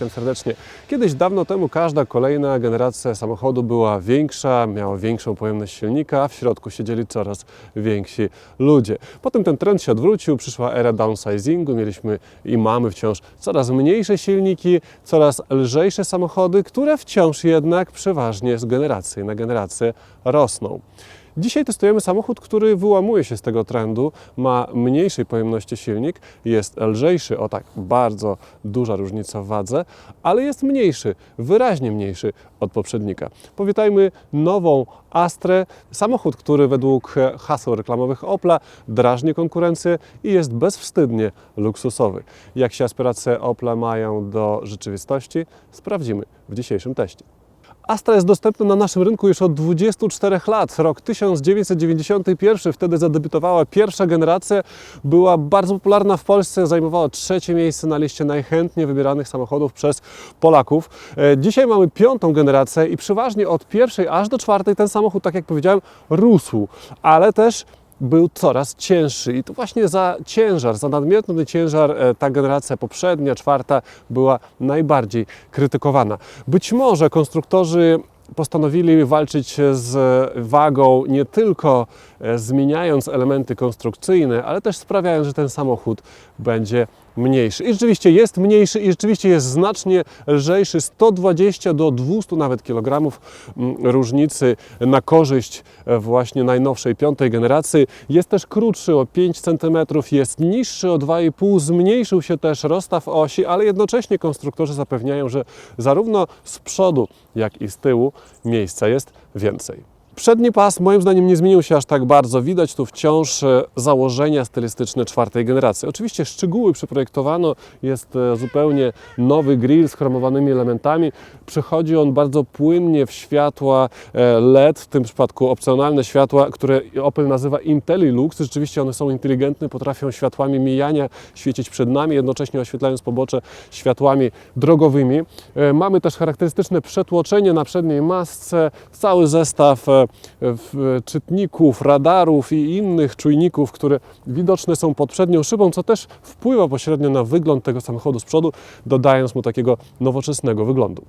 witam serdecznie. Kiedyś dawno temu każda kolejna generacja samochodu była większa, miała większą pojemność silnika, a w środku siedzieli coraz więksi ludzie. Potem ten trend się odwrócił, przyszła era downsizingu, mieliśmy i mamy wciąż coraz mniejsze silniki, coraz lżejsze samochody, które wciąż jednak przeważnie z generacji na generację rosną. Dzisiaj testujemy samochód, który wyłamuje się z tego trendu, ma mniejszej pojemności silnik, jest lżejszy, o tak, bardzo duża różnica w wadze, ale jest mniejszy, wyraźnie mniejszy od poprzednika. Powitajmy nową Astrę, samochód, który według haseł reklamowych Opla drażni konkurencję i jest bezwstydnie luksusowy. Jak się aspiracje Opla mają do rzeczywistości, sprawdzimy w dzisiejszym teście. Astra jest dostępna na naszym rynku już od 24 lat. Rok 1991, wtedy zadebiutowała pierwsza generacja, była bardzo popularna w Polsce, zajmowała trzecie miejsce na liście najchętniej wybieranych samochodów przez Polaków. E, Dzisiaj mamy piątą generację i przeważnie od pierwszej aż do czwartej ten samochód, tak jak powiedziałem, rósł, ale też był coraz cięższy i to właśnie za ciężar, za nadmierny ciężar e, ta generacja poprzednia, czwarta była najbardziej krytykowana. Być może konstruktorzy postanowili walczyć z wagą nie tylko e, zmieniając elementy konstrukcyjne, ale też sprawiając, że ten samochód będzie mniejszy. I rzeczywiście jest mniejszy i rzeczywiście jest znacznie lżejszy, 120 do 200 nawet kilogramów mm, różnicy na korzyść e, właśnie najnowszej piątej generacji. Jest też krótszy o 5 cm, jest niższy o 2,5, zmniejszył się też rozstaw osi, ale jednocześnie konstruktorzy zapewniają, że zarówno z przodu, jak i z tyłu miejsca jest więcej. Przedni pas moim zdaniem nie zmienił się aż tak bardzo. Widać tu wciąż e, założenia stylistyczne czwartej generacji. Oczywiście szczegóły przeprojektowano, jest e, zupełnie nowy grill z chromowanymi elementami. Przechodzi on bardzo płynnie w światła e, LED, w tym przypadku opcjonalne światła, które Opel nazywa IntelliLux. Rzeczywiście one są inteligentne, potrafią światłami mijania świecić przed nami, jednocześnie oświetlając pobocze światłami drogowymi. Mamy też charakterystyczne przetłoczenie na przedniej masce, cały zestaw czytników, radarów i innych czujników, które widoczne są pod przednią szybą, co też wpływa pośrednio na wygląd tego samochodu z przodu, dodając mu takiego nowoczesnego wyglądu.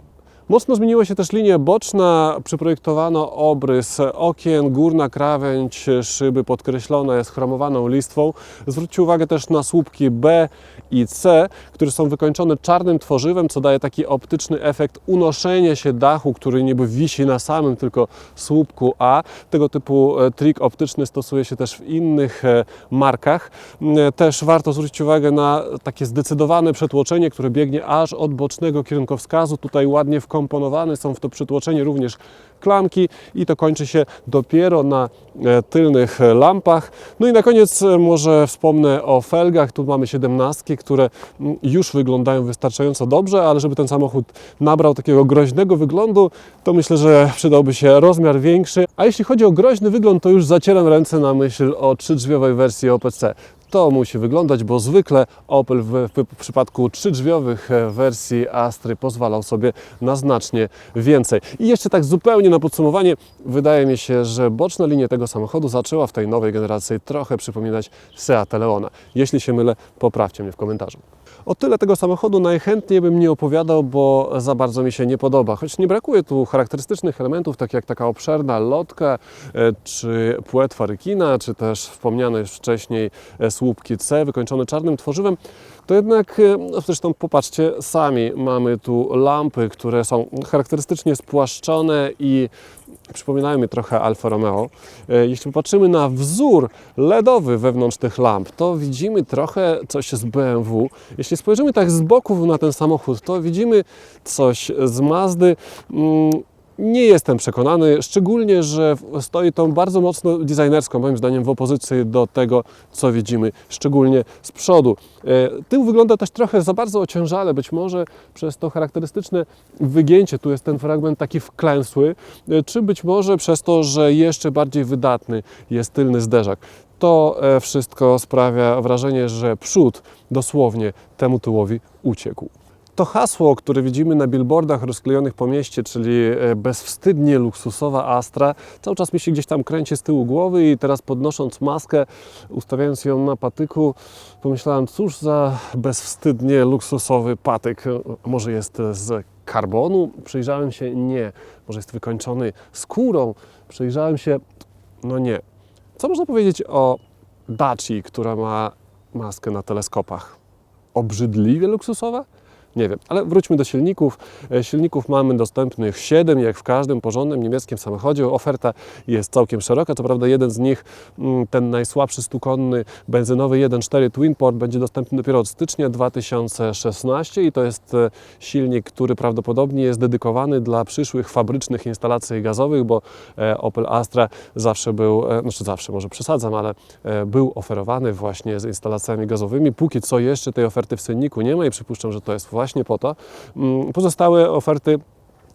Mocno zmieniła się też linia boczna, przyprojektowano obrys okien, górna krawędź szyby podkreślona jest chromowaną listwą. Zwróćcie uwagę też na słupki B i C, które są wykończone czarnym tworzywem, co daje taki optyczny efekt unoszenia się dachu, który niby wisi na samym tylko słupku A. Tego typu e, trik optyczny stosuje się też w innych e, markach. E, Też warto zwrócić uwagę na takie zdecydowane przetłoczenie, które biegnie aż od bocznego kierunkowskazu. Tutaj ładnie wkomponowane są w to przetłoczenie również klamki i to kończy się dopiero na e, tylnych e, lampach. No i na koniec e, może wspomnę o felgach. Tu mamy 17, które mm, już wyglądają wystarczająco dobrze, ale żeby ten samochód nabrał takiego groźnego wyglądu, to myślę, że przydałby się rozmiar większy. A jeśli chodzi o groźny wygląd, to już zacieram ręce na myśl o trzydrzwiowej wersji OPC. To musi wyglądać, bo zwykle Opel w, w przypadku trzydrzwiowych e, wersji Astry pozwalał sobie na znacznie więcej. I jeszcze tak zupełnie na podsumowanie, wydaje mi się, że boczna linia tego samochodu zaczęła w tej nowej generacji trochę przypominać Seat Leona. Jeśli się mylę, poprawcie mnie w komentarzu. O tyle tego samochodu najchętniej bym nie opowiadał, bo za bardzo mi się nie podoba. Choć nie brakuje tu charakterystycznych elementów, tak jak taka obszerna lotka, e, czy płet farykina, czy też wspomniane już wcześniej e, słupki C wykończone czarnym tworzywem, to jednak, e, no zresztą popatrzcie sami, mamy tu lampy, które są charakterystycznie spłaszczone i przypominają mi trochę Alfa Romeo. E, Jeśli popatrzymy na wzór LEDowy wewnątrz tych lamp, to widzimy trochę coś z BMW. Jeśli spojrzymy tak z boku na ten samochód, to widzimy coś z Mazdy. Nie jestem przekonany, szczególnie, że stoi to bardzo mocno designersko, moim zdaniem, w opozycji do tego, co widzimy, szczególnie z przodu. E, Tył wygląda też trochę za bardzo ociężale, być może przez to charakterystyczne wygięcie, tu jest ten fragment taki wklęsły, e, czy być może przez to, że jeszcze bardziej wydatny jest tylny zderzak. To e, wszystko sprawia wrażenie, że przód dosłownie temu tyłowi uciekł. To hasło, które widzimy na billboardach rozklejonych po mieście, czyli e, bezwstydnie luksusowa Astra, cały czas mi się gdzieś tam kręci z tyłu głowy i teraz podnosząc maskę, ustawiając ją na patyku, pomyślałem, cóż za bezwstydnie luksusowy patyk. Może jest z karbonu? Przyjrzałem się, nie. Może jest wykończony skórą? Przyjrzałem się, no nie. Co można powiedzieć o Daci, która ma maskę na teleskopach? Obrzydliwie luksusowa? Nie wiem, ale wróćmy do silników. E, Silników mamy dostępnych 7, jak w każdym porządnym niemieckim samochodzie. Oferta jest całkiem szeroka. Co prawda jeden z nich, mm, ten najsłabszy stukonny benzynowy 1.4 Twinport będzie dostępny dopiero od stycznia 2016 i to jest e, silnik, który prawdopodobnie jest dedykowany dla przyszłych fabrycznych instalacji gazowych, bo e, Opel Astra zawsze był, znaczy zawsze, może przesadzam, ale był oferowany właśnie z instalacjami gazowymi. Póki co jeszcze tej oferty w cenniku nie ma i przypuszczam, że to jest po to. Mm, Pozostałe oferty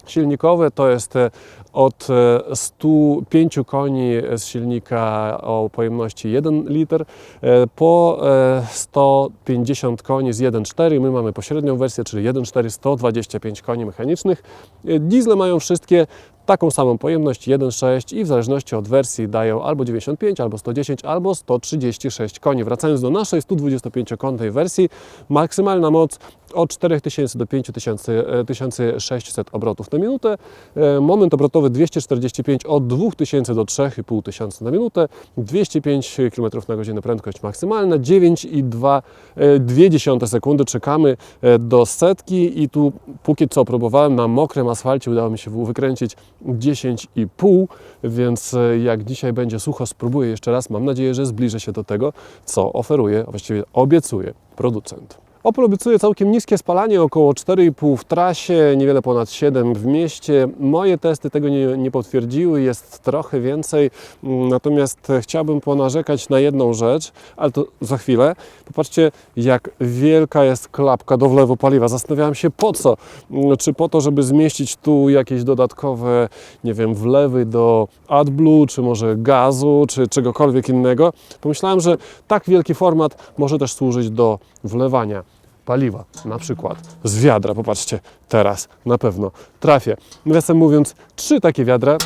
silnikowe to jest e, od e, 105 koni z silnika o pojemności 1 liter e, po e, 150 koni z 1.4. My mamy pośrednią wersję, czyli 1.4 125 koni mechanicznych. E, Diesle mają wszystkie taką samą pojemność 1.6 i w zależności od wersji dają albo 95, albo 110, albo 136 koni. Wracając do naszej 125-konnej wersji, maksymalna moc od 4000 do 5600 obrotów na minutę, e, moment obrotowy 245 od 2000 do 3500 na minutę, 205 km na godzinę prędkość maksymalna, 9,2 sekundy czekamy e, do setki. I tu póki co próbowałem na mokrym asfalcie, udało mi się wykręcić 10,5, więc e, jak dzisiaj będzie sucho, spróbuję jeszcze raz. Mam nadzieję, że zbliżę się do tego, co oferuje, a właściwie obiecuje producent. Opel obiecuje całkiem niskie spalanie, około 4,5 w trasie, niewiele ponad 7 w mieście. Moje testy tego nie, nie potwierdziły, jest trochę więcej, Mm, natomiast chciałbym ponarzekać na jedną rzecz, ale to za chwilę. Popatrzcie, jak wielka jest klapka do wlewu paliwa. Zastanawiałem się po co. Mm, Czy po to, żeby zmieścić tu jakieś dodatkowe, nie wiem, wlewy do AdBlue, czy może gazu, czy czegokolwiek innego. Pomyślałem, że tak wielki format może też służyć do wlewania paliwa, na przykład z wiadra. Popatrzcie, teraz na pewno trafię. Nawiasem mówiąc, trzy takie wiadra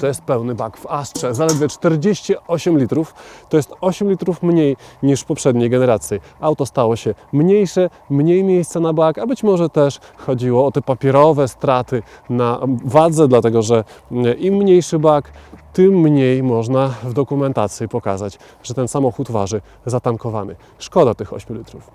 to jest pełny bak w Astrze, zaledwie 48 litrów. To jest 8 litrów mniej niż w poprzedniej generacji. Auto stało się mniejsze, mniej miejsca na bak, a być może też chodziło o te papierowe straty na wadze, dlatego że mm, im mniejszy bak, tym mniej można w dokumentacji pokazać, że ten samochód waży zatankowany. Szkoda tych 8 litrów.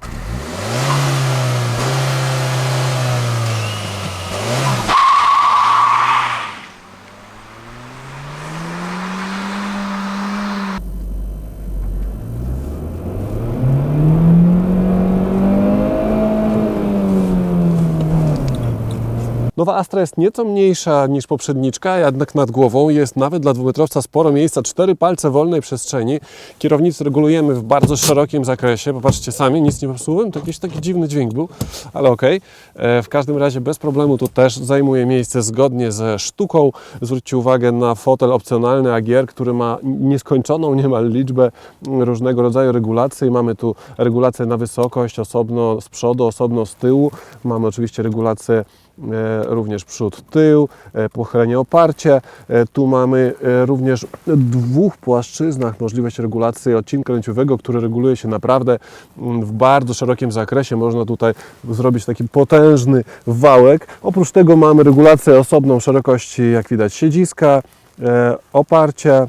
Nowa Astra jest nieco mniejsza niż poprzedniczka, jednak nad głową jest nawet dla dwumetrowca sporo miejsca, cztery palce wolnej przestrzeni. Kierownicę regulujemy w bardzo szerokim zakresie. Popatrzcie sami, nic nie popsułem, to jakiś taki dziwny dźwięk był, ale okej. E, W każdym razie bez problemu tu też zajmuje miejsce zgodnie ze sztuką. Zwróćcie uwagę na fotel opcjonalny AGR, który ma nieskończoną niemal liczbę różnego rodzaju regulacji. Mamy tu regulację na wysokość, osobno z przodu, osobno z tyłu. Mamy oczywiście regulację również przód, tył, e, pochylenie oparcia. E, Tu mamy e, również w dwóch płaszczyznach możliwość regulacji odcinka lęciowego, który reguluje się naprawdę mm, w bardzo szerokim zakresie. Można tutaj zrobić taki potężny wałek. Oprócz tego mamy regulację osobną szerokości, jak widać, siedziska, e, oparcia,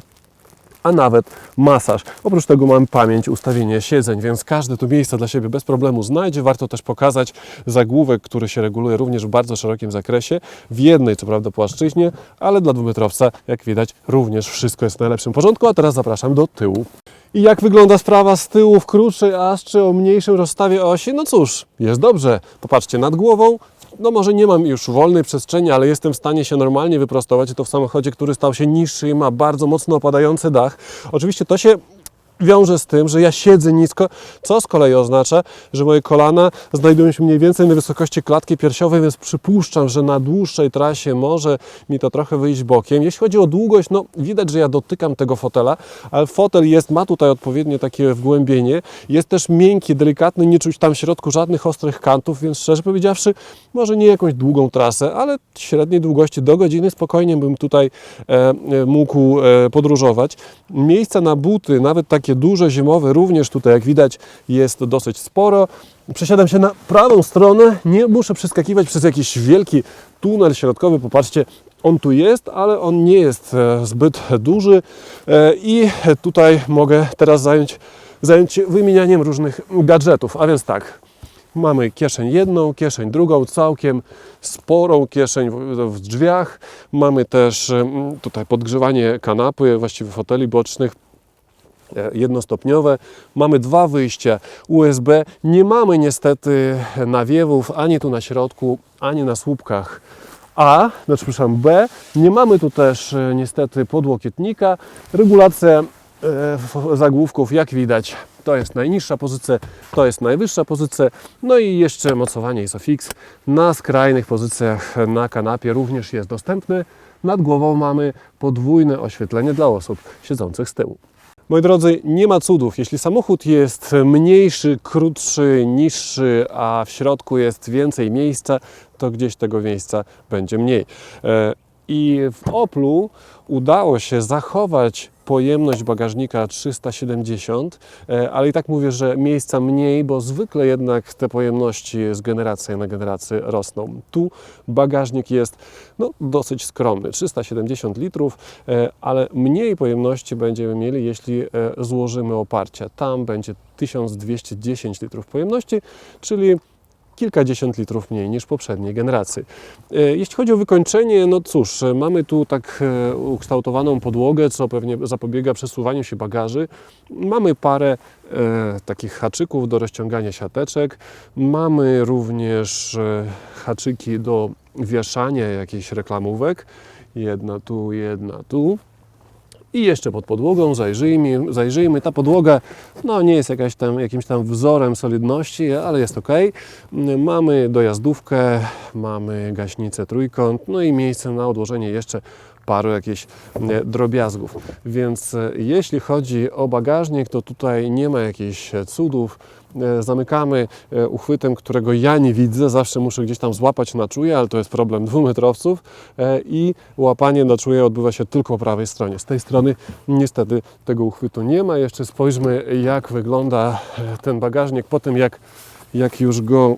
a nawet masaż. Oprócz tego mam pamięć, ustawienie siedzeń, więc każde tu miejsce dla siebie bez problemu znajdzie. Warto też pokazać zagłówek, który się reguluje również w bardzo szerokim zakresie, w jednej co prawda płaszczyźnie, ale dla dwumetrowca, jak widać, również wszystko jest w najlepszym porządku. A teraz zapraszam do tyłu. I jak wygląda sprawa z tyłu w krótszej Astrze o mniejszym rozstawie osi? No cóż, jest dobrze. Popatrzcie, nad głową no może nie mam już wolnej przestrzeni, ale jestem w stanie się normalnie wyprostować to w samochodzie, który stał się niższy i ma bardzo mocno opadający dach. Oczywiście to się wiąże z tym, że ja siedzę nisko, co z kolei oznacza, że moje kolana znajdują się mniej więcej na wysokości klatki piersiowej, więc przypuszczam, że na dłuższej trasie może mi to trochę wyjść bokiem. Jeśli chodzi o długość, no widać, że ja dotykam tego fotela, ale fotel jest, ma tutaj odpowiednie takie wgłębienie, jest też miękki, delikatny, nie czuć tam w środku żadnych ostrych kantów, więc szczerze powiedziawszy, może nie jakąś długą trasę, ale średniej długości do godziny spokojnie bym tutaj e, e, mógł e, podróżować. Miejsca na buty, nawet takie duże zimowe, również tutaj jak widać jest dosyć sporo. Przesiadam się na prawą stronę, nie muszę przeskakiwać przez jakiś wielki tunel środkowy, popatrzcie, on tu jest, ale on nie jest e, zbyt duży. E, i tutaj mogę teraz zająć, zająć się wymienianiem różnych gadżetów, a więc tak, Mamy kieszeń jedną, kieszeń drugą, całkiem sporą kieszeń w, drzwiach. Mamy też tutaj podgrzewanie kanapy, właściwie foteli bocznych jednostopniowe. Mamy dwa wyjścia USB. Nie mamy niestety nawiewów ani tu na środku, ani na słupkach A, znaczy przepraszam B. Nie mamy tu też e, niestety podłokietnika. Regulacja e, zagłówków, jak widać, to jest najniższa pozycja, to jest najwyższa pozycja. No i jeszcze mocowanie ISOFIX na skrajnych pozycjach na kanapie również jest dostępny. Nad głową mamy podwójne oświetlenie dla osób siedzących z tyłu. Moi drodzy, nie ma cudów. Jeśli samochód jest mniejszy, krótszy, niższy, a w środku jest więcej miejsca, to gdzieś tego miejsca będzie mniej. E, I w Oplu udało się zachować pojemność bagażnika 370, e, ale i tak mówię, że miejsca mniej, bo zwykle jednak te pojemności z generacji na generację rosną. Tu bagażnik jest no, dosyć skromny, 370 litrów, e, ale mniej pojemności będziemy mieli, jeśli e, złożymy oparcia. Tam będzie 1210 litrów pojemności, czyli kilkadziesiąt litrów mniej niż poprzedniej generacji. E, Jeśli chodzi o wykończenie, no cóż, e, mamy tu tak e, ukształtowaną podłogę, co pewnie zapobiega przesuwaniu się bagaży. Mamy parę e, takich haczyków do rozciągania siateczek. Mamy również e, haczyki do wieszania jakichś reklamówek. Jedna tu, jedna tu. I jeszcze pod podłogą zajrzyjmy, zajrzyjmy. Ta podłoga no, nie jest jakaś tam, jakimś tam wzorem solidności, ale jest ok. Mamy dojazdówkę, mamy gaśnicę trójkąt, no i miejsce na odłożenie jeszcze paru jakichś drobiazgów. Więc e, jeśli chodzi o bagażnik, to tutaj nie ma jakichś e, cudów. E, Zamykamy uchwytem, którego ja nie widzę, zawsze muszę gdzieś tam złapać na czuje, ale to jest problem dwumetrowców i łapanie na czuje odbywa się tylko po prawej stronie. Z tej strony niestety tego uchwytu nie ma. Jeszcze spojrzmy jak wygląda ten bagażnik po tym jak, jak już go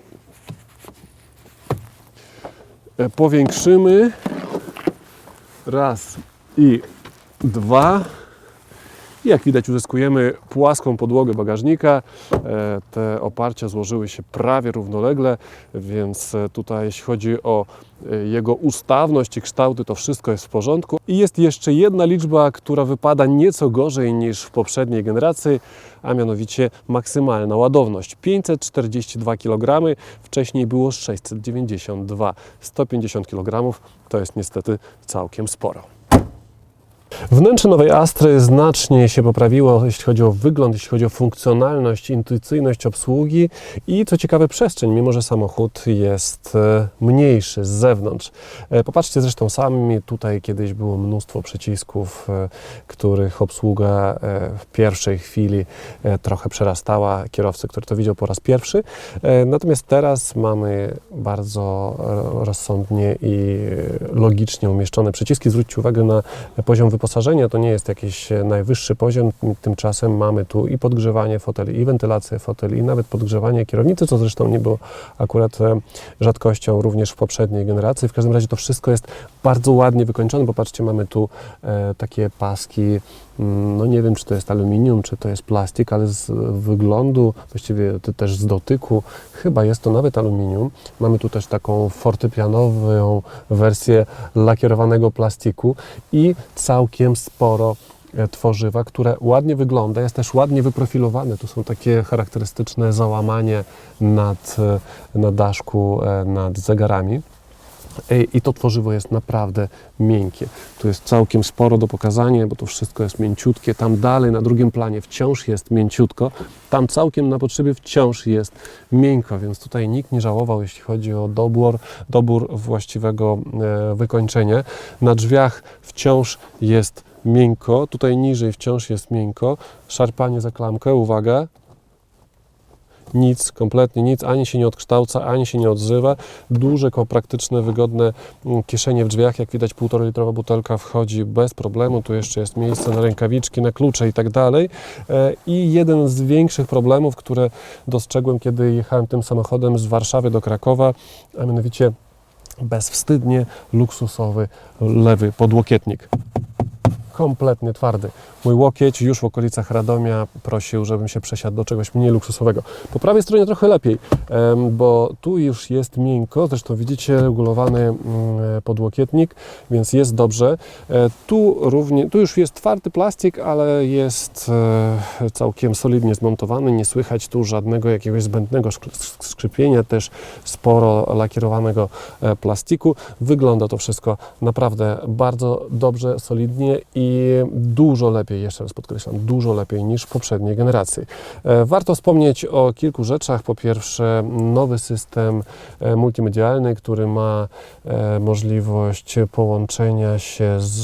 powiększymy. Raz i dwa. I Jak widać uzyskujemy płaską podłogę bagażnika. E, Te oparcia złożyły się prawie równolegle, więc e, tutaj jeśli chodzi o e, jego ustawność i kształty, to wszystko jest w porządku. I jest jeszcze jedna liczba, która wypada nieco gorzej niż w poprzedniej generacji, a mianowicie maksymalna ładowność 542 kg, wcześniej było 692. 150 kg to jest niestety całkiem sporo. Wnętrze nowej Astry znacznie się poprawiło, jeśli chodzi o wygląd, jeśli chodzi o funkcjonalność, intuicyjność obsługi i co ciekawe przestrzeń, mimo że samochód jest e, mniejszy z zewnątrz. E, Popatrzcie zresztą sami, tutaj kiedyś było mnóstwo przycisków, e, których obsługa w pierwszej chwili trochę przerastała kierowcę, który to widział po raz pierwszy. Natomiast teraz mamy bardzo rozsądnie i logicznie umieszczone przyciski. Zwróćcie uwagę na poziom wyposażenia, to nie jest jakiś e, najwyższy poziom, tymczasem mamy tu i podgrzewanie foteli, i wentylację foteli, i nawet podgrzewanie kierownicy, co zresztą nie było akurat e, rzadkością również w poprzedniej generacji. W każdym razie to wszystko jest bardzo ładnie wykończone, bo patrzcie, mamy tu e, takie paski, no nie wiem, czy to jest aluminium, czy to jest plastik, ale z wyglądu, właściwie też z dotyku, chyba jest to nawet aluminium. Mamy tu też taką fortepianową wersję lakierowanego plastiku i całkiem sporo e, tworzywa, które ładnie wygląda, jest też ładnie wyprofilowane. Tu są takie charakterystyczne załamanie nad, e, na daszku, e, nad zegarami. I to tworzywo jest naprawdę miękkie. Tu jest całkiem sporo do pokazania, bo to wszystko jest mięciutkie. Tam dalej na drugim planie wciąż jest mięciutko. Tam całkiem na potrzebie wciąż jest miękko, więc tutaj nikt nie żałował, jeśli chodzi o dobór, dobór właściwego e, wykończenia. Na drzwiach wciąż jest miękko, tutaj niżej wciąż jest miękko. Szarpanie za klamkę, uwaga, nic, kompletnie nic, ani się nie odkształca, ani się nie odzywa. Duże, praktyczne, wygodne mm, kieszenie w drzwiach, jak widać półtora litrowa butelka wchodzi bez problemu, tu jeszcze jest miejsce na rękawiczki, na klucze i tak dalej. E, I jeden z większych problemów, które dostrzegłem, kiedy jechałem tym samochodem z Warszawy do Krakowa, a mianowicie bezwstydnie luksusowy lewy podłokietnik kompletnie twardy. Mój łokieć już w okolicach Radomia prosił, żebym się przesiadł do czegoś mniej luksusowego. Po prawej stronie trochę lepiej, bo tu już jest miękko, zresztą widzicie regulowany mm, podłokietnik, więc jest dobrze. E, Tu, równie, tu już jest twardy plastik, ale jest e, całkiem solidnie zmontowany, nie słychać tu żadnego jakiegoś zbędnego skrzypienia, też sporo lakierowanego e, plastiku. Wygląda to wszystko naprawdę bardzo dobrze, solidnie i dużo lepiej, jeszcze raz podkreślam, dużo lepiej niż w poprzedniej generacji. E, Warto wspomnieć o kilku rzeczach. Po pierwsze, nowy system e, multimedialny, który ma e, możliwość połączenia się z,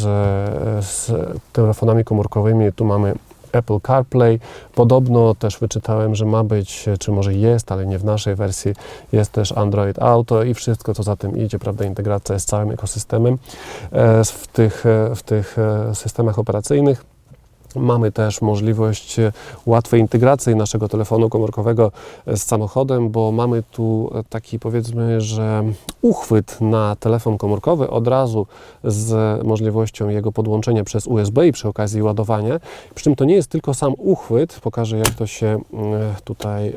z telefonami komórkowymi. Tu mamy Apple CarPlay. Podobno też wyczytałem, że ma być, czy może jest, ale nie w naszej wersji, jest też Android Auto i wszystko, co za tym idzie, prawda, integracja z całym ekosystemem e, w tych, e, w tych e, systemach operacyjnych. Mamy też możliwość e, łatwej integracji naszego telefonu komórkowego e, z samochodem, bo mamy tu e, taki powiedzmy, że uchwyt na telefon komórkowy od razu z możliwością jego podłączenia przez USB i przy okazji ładowania. Przy czym to nie jest tylko sam uchwyt, pokażę jak to się tutaj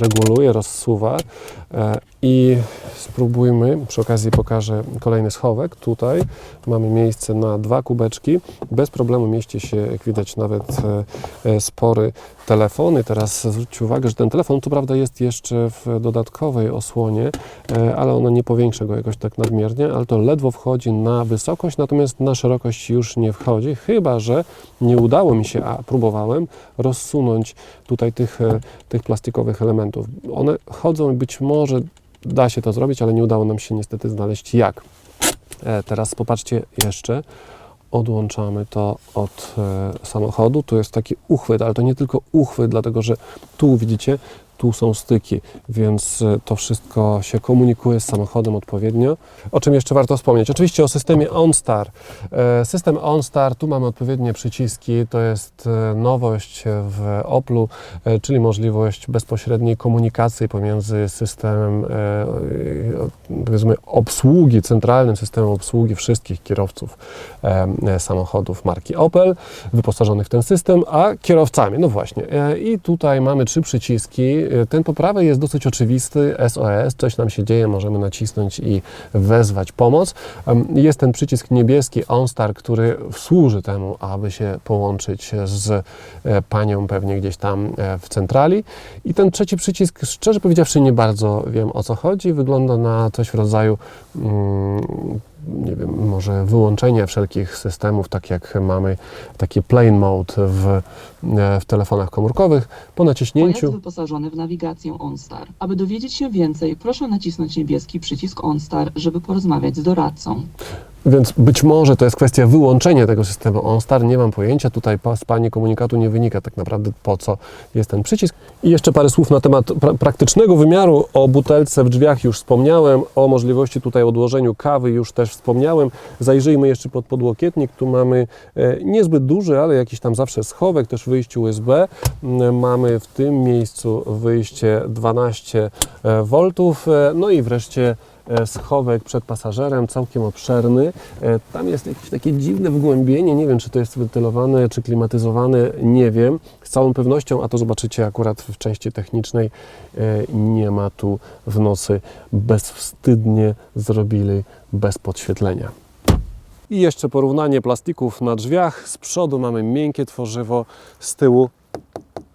reguluje, rozsuwa i spróbujmy, przy okazji pokażę kolejny schowek. Tutaj mamy miejsce na dwa kubeczki. Bez problemu mieści się, jak widać, nawet e, e, spory telefon. I teraz zwróćcie uwagę, że ten telefon, co prawda, jest jeszcze w dodatkowej osłonie, e, ale ona nie powiększa go jakoś tak nadmiernie, ale to ledwo wchodzi na wysokość, natomiast na szerokość już nie wchodzi, chyba że nie udało mi się, a próbowałem, rozsunąć tutaj tych, tych plastikowych elementów. One chodzą i być może da się to zrobić, ale nie udało nam się niestety znaleźć jak. Teraz popatrzcie jeszcze. Odłączamy to od e, samochodu. Tu jest taki uchwyt, ale to nie tylko uchwyt, dlatego że tu widzicie, tu są styki, więc e, to wszystko się komunikuje z samochodem odpowiednio. O czym jeszcze warto wspomnieć? Oczywiście o systemie OnStar. E, System OnStar, tu mamy odpowiednie przyciski, to jest e, nowość w Oplu, czyli możliwość bezpośredniej komunikacji pomiędzy systemem powiedzmy obsługi, centralnym systemem obsługi wszystkich kierowców samochodów marki Opel wyposażonych w ten system, a kierowcami. No właśnie. I tutaj mamy trzy przyciski. E, Ten po prawej jest dosyć oczywisty, SOS, coś nam się dzieje, możemy nacisnąć i wezwać pomoc. Jest ten przycisk niebieski OnStar, który służy temu, aby się połączyć z e, panią pewnie gdzieś tam e, w centrali. I ten trzeci przycisk, szczerze powiedziawszy, nie bardzo wiem o co chodzi. Wygląda na coś w rodzaju mm, nie wiem, może wyłączenie wszelkich systemów, tak jak mamy taki plain mode w, e, w telefonach komórkowych. Po Pojazd naciśnięciu wyposażony w nawigację OnStar. Aby dowiedzieć się więcej, proszę nacisnąć niebieski przycisk OnStar, żeby porozmawiać z doradcą. Więc być może to jest kwestia wyłączenia tego systemu OnStar, nie mam pojęcia. Tutaj z Pani komunikatu nie wynika tak naprawdę po co jest ten przycisk. I jeszcze parę słów na temat pra- praktycznego wymiaru. O butelce w drzwiach już wspomniałem, o możliwości tutaj odłożeniu kawy już też wspomniałem. Zajrzyjmy jeszcze pod podłokietnik. Tu mamy e, niezbyt duży, ale jakiś tam zawsze schowek, też wyjście USB. Mm, Mamy w tym miejscu wyjście 12 V, e, no i wreszcie e, schowek przed pasażerem, całkiem obszerny. E, Tam jest jakieś takie dziwne wgłębienie, nie wiem czy to jest wentylowane, czy klimatyzowane, nie wiem. Z całą pewnością, a to zobaczycie akurat w części technicznej, e, nie ma tu w nocy. Bezwstydnie zrobili bez podświetlenia. I jeszcze porównanie plastików na drzwiach. Z przodu mamy miękkie tworzywo, z tyłu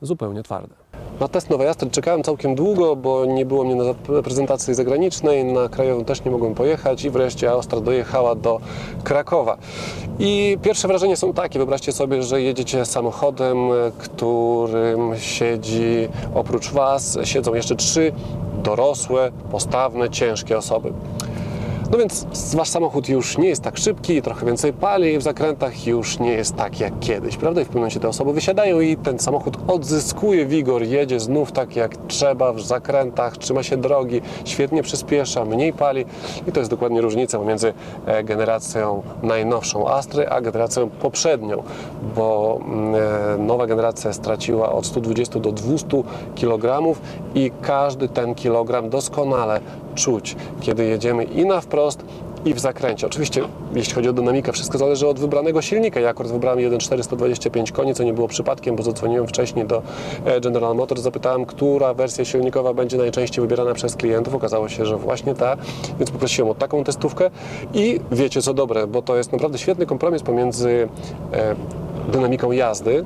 zupełnie twarde. Na test Nowej Astry czekałem całkiem długo, bo nie było mnie na prezentacji zagranicznej, na krajową też nie mogłem pojechać i wreszcie Astra dojechała do Krakowa. I pierwsze wrażenia są takie, wyobraźcie sobie, że jedziecie samochodem, którym siedzi oprócz Was, siedzą jeszcze trzy dorosłe, postawne, ciężkie osoby. No więc wasz samochód już nie jest tak szybki, trochę więcej pali w zakrętach, już nie jest tak jak kiedyś, prawda? I w pewnym momencie te osoby wysiadają i ten samochód odzyskuje wigor, jedzie znów tak jak trzeba w zakrętach, trzyma się drogi, świetnie przyspiesza, mniej pali i to jest dokładnie różnica pomiędzy e, generacją najnowszą Astry, a generacją poprzednią, bo mm, e, nowa generacja straciła od 120 do 200 kg i każdy ten kilogram doskonale czuć, kiedy jedziemy i na wprost, i w zakręcie. Oczywiście, jeśli chodzi o dynamikę, wszystko zależy od wybranego silnika. Ja akurat wybrałem 1.425 koni, co nie było przypadkiem, bo zadzwoniłem wcześniej do e, General Motors, zapytałem, która wersja silnikowa będzie najczęściej wybierana przez klientów. Okazało się, że właśnie ta, więc poprosiłem o taką testówkę i wiecie co dobre, bo to jest naprawdę świetny kompromis pomiędzy e, dynamiką jazdy,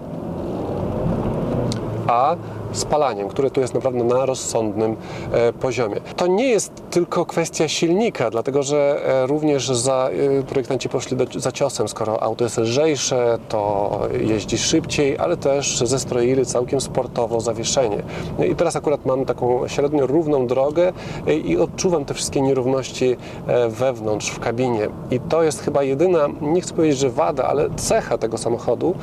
a spalaniem, które tu jest naprawdę na rozsądnym e, poziomie. To nie jest tylko kwestia silnika, dlatego że e, również za, e, projektanci poszli do, za ciosem, skoro auto jest lżejsze, to jeździ szybciej, ale też zestroili całkiem sportowo zawieszenie. No I teraz akurat mam taką średnio równą drogę i odczuwam te wszystkie nierówności wewnątrz, w kabinie. I to jest chyba jedyna, nie chcę powiedzieć, że wada, ale cecha tego samochodu,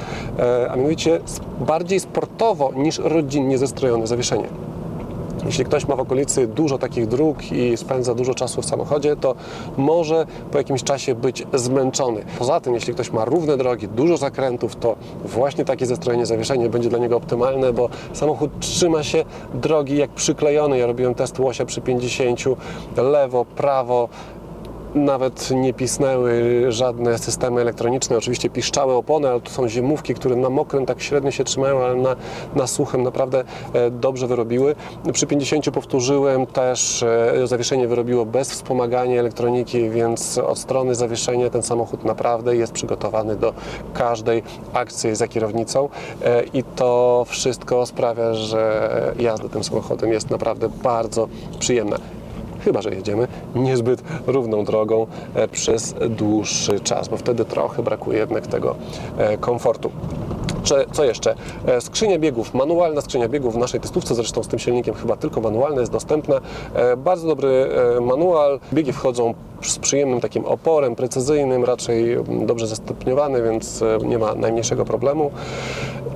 a mianowicie bardziej sportowo niż rodzinnie zestrojone zawieszenie. Jeśli ktoś ma w okolicy dużo takich dróg i spędza dużo czasu w samochodzie, to może po jakimś czasie być zmęczony. Poza tym, jeśli ktoś ma równe drogi, dużo zakrętów, to właśnie takie zestrojenie zawieszenia będzie dla niego optymalne, bo samochód trzyma się drogi jak przyklejony. Ja robiłem test łosia przy 50, lewo, prawo, nawet nie pisnęły żadne systemy elektroniczne. Oczywiście piszczały opony, ale to są ziemówki, które na mokrym tak średnio się trzymają, ale na, na suchym naprawdę e, dobrze wyrobiły. Przy 50 powtórzyłem też, e, zawieszenie wyrobiło bez wspomagania elektroniki, więc od strony zawieszenia ten samochód naprawdę jest przygotowany do każdej akcji za kierownicą e, i to wszystko sprawia, że jazda tym samochodem jest naprawdę bardzo przyjemna chyba że jedziemy niezbyt równą drogą e, przez dłuższy czas, bo wtedy trochę brakuje jednak tego e, komfortu. Co jeszcze? E, Skrzynia biegów, manualna skrzynia biegów w naszej testówce, zresztą z tym silnikiem chyba tylko manualna jest dostępna. Bardzo dobry manual. Biegi wchodzą z przyjemnym takim oporem, precyzyjnym, raczej mm, dobrze zestopniowany, więc nie ma najmniejszego problemu.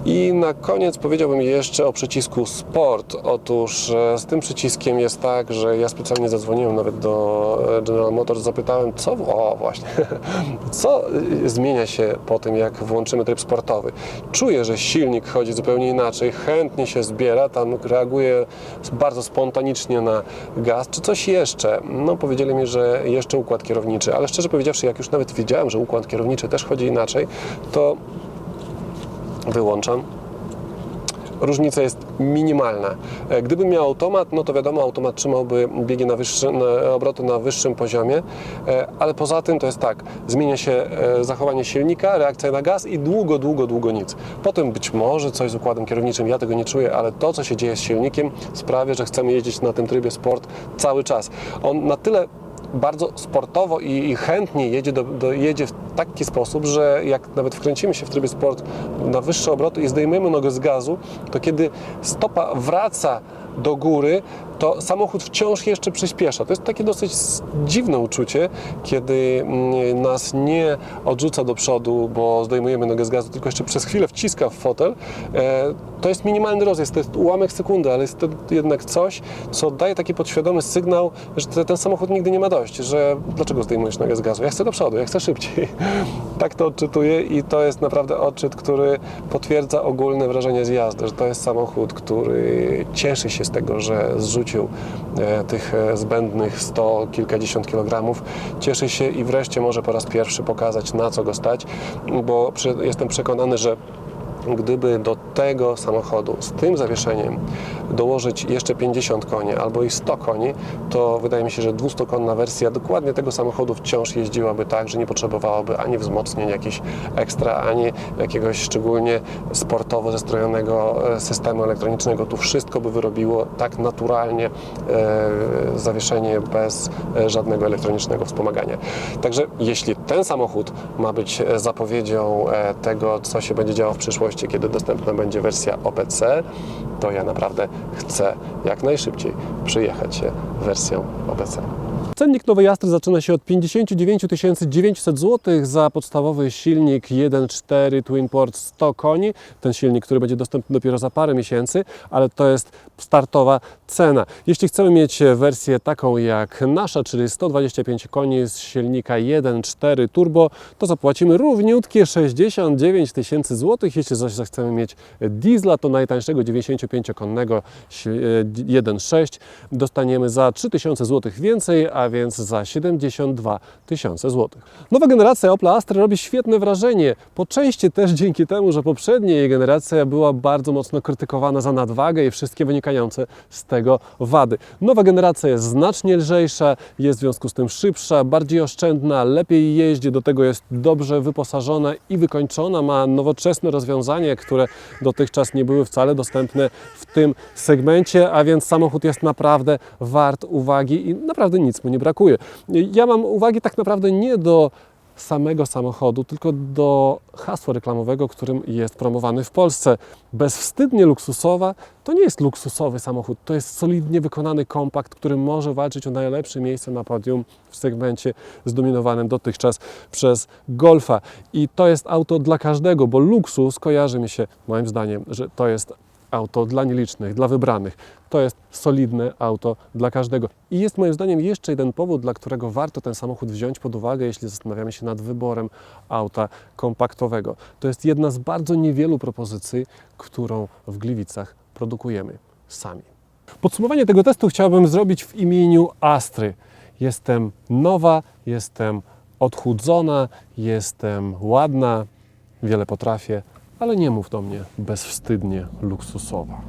I na koniec powiedziałbym jeszcze o przycisku Sport. Otóż e, z tym przyciskiem jest tak, że ja specjalnie zadzwoniłem nawet do e, General Motors, zapytałem, co, o właśnie, co y, zmienia się po tym, jak włączymy tryb sportowy. Czuję, że silnik chodzi zupełnie inaczej, chętnie się zbiera, tam reaguje bardzo spontanicznie na gaz, czy coś jeszcze. No powiedzieli mi, że jeszcze układ kierowniczy, ale szczerze powiedziawszy, jak już nawet wiedziałem, że układ kierowniczy też chodzi inaczej, to wyłączam. Różnica jest minimalna. E, Gdybym miał automat, no to wiadomo, automat trzymałby biegi na wyższy, na obroty na wyższym poziomie, e, ale poza tym to jest tak, zmienia się e, zachowanie silnika, reakcja na gaz i długo, długo, długo nic. Potem być może coś z układem kierowniczym, ja tego nie czuję, ale to, co się dzieje z silnikiem sprawia, że chcemy jeździć na tym trybie sport cały czas. On na tyle bardzo sportowo i, i chętnie jedzie, do, do, jedzie w taki sposób, że jak nawet wkręcimy się w trybie sport na wyższe obroty i zdejmujemy nogę z gazu, to kiedy stopa wraca do góry, to samochód wciąż jeszcze przyspiesza. To jest takie dosyć dziwne uczucie, kiedy mm, nas nie odrzuca do przodu, bo zdejmujemy nogę z gazu, tylko jeszcze przez chwilę wciska w fotel. E, To jest minimalny rozjazd, to jest ułamek sekundy, ale jest to jednak coś, co daje taki podświadomy sygnał, że te- ten samochód nigdy nie ma dość, że dlaczego zdejmujesz nogę z gazu? Ja chcę do przodu, ja chcę szybciej. Tak to odczytuję i to jest naprawdę odczyt, który potwierdza ogólne wrażenie z jazdy, że to jest samochód, który cieszy się z tego, że zrzucił e, tych e, zbędnych 100 kilkadziesiąt kilogramów. Cieszy się i wreszcie może po raz pierwszy pokazać, na co go stać, bo jestem przekonany, że gdyby do tego samochodu z tym zawieszeniem dołożyć jeszcze 50 koni albo i 100 koni, to wydaje mi się, że 200-konna wersja dokładnie tego samochodu wciąż jeździłaby tak, że nie potrzebowałaby ani wzmocnień jakichś ekstra, ani jakiegoś szczególnie sportowo zestrojonego e, systemu elektronicznego. Tu wszystko by wyrobiło tak naturalnie e, zawieszenie bez e, żadnego elektronicznego wspomagania. Także jeśli ten samochód ma być e, zapowiedzią tego, co się będzie działo w przyszłości, kiedy dostępna będzie wersja OPC, to ja naprawdę chcę jak najszybciej przyjechać się wersją OPC. Cennik nowej Astry zaczyna się od 59 900 zł za podstawowy silnik 1.4 Twin Port 100 koni. Ten silnik, który będzie dostępny dopiero za parę miesięcy, ale to jest startowa cena. Jeśli chcemy mieć wersję taką jak nasza, czyli 125 koni z silnika 1.4 turbo, to zapłacimy równiutkie 69 tysięcy złotych. Jeśli zaś zechcemy mieć diesla, to najtańszego 95-konnego 1.6 dostaniemy za 3000 zł więcej, a więc za 72 tysiące złotych. Nowa generacja Opla Astra robi świetne wrażenie, po części też dzięki temu, że poprzednia jej generacja była bardzo mocno krytykowana za nadwagę i wszystkie wynikające z tego wady. Nowa generacja jest znacznie lżejsza, jest w związku z tym szybsza, bardziej oszczędna, lepiej jeździ, do tego jest dobrze wyposażona i wykończona, ma nowoczesne rozwiązania, które dotychczas nie były wcale dostępne w tym segmencie, a więc samochód jest naprawdę wart uwagi i naprawdę nic mu nie brakuje. Ja mam uwagi tak naprawdę nie do samego samochodu, tylko do hasła reklamowego, którym jest promowany w Polsce. Bezwstydnie luksusowa to nie jest luksusowy samochód, to jest solidnie wykonany kompakt, który może walczyć o najlepsze miejsce na podium w segmencie zdominowanym dotychczas przez Golfa. I to jest auto dla każdego, bo luksus kojarzy mi się moim zdaniem, że to jest auto dla nielicznych, dla wybranych. To jest solidne auto dla każdego. I jest moim zdaniem jeszcze jeden powód, dla którego warto ten samochód wziąć pod uwagę, jeśli zastanawiamy się nad wyborem auta kompaktowego. To jest jedna z bardzo niewielu propozycji, którą w Gliwicach produkujemy sami. Podsumowanie tego testu chciałbym zrobić w imieniu Astry. Jestem nowa, jestem odchudzona, jestem ładna, wiele potrafię, ale nie mów do mnie bezwstydnie luksusowa.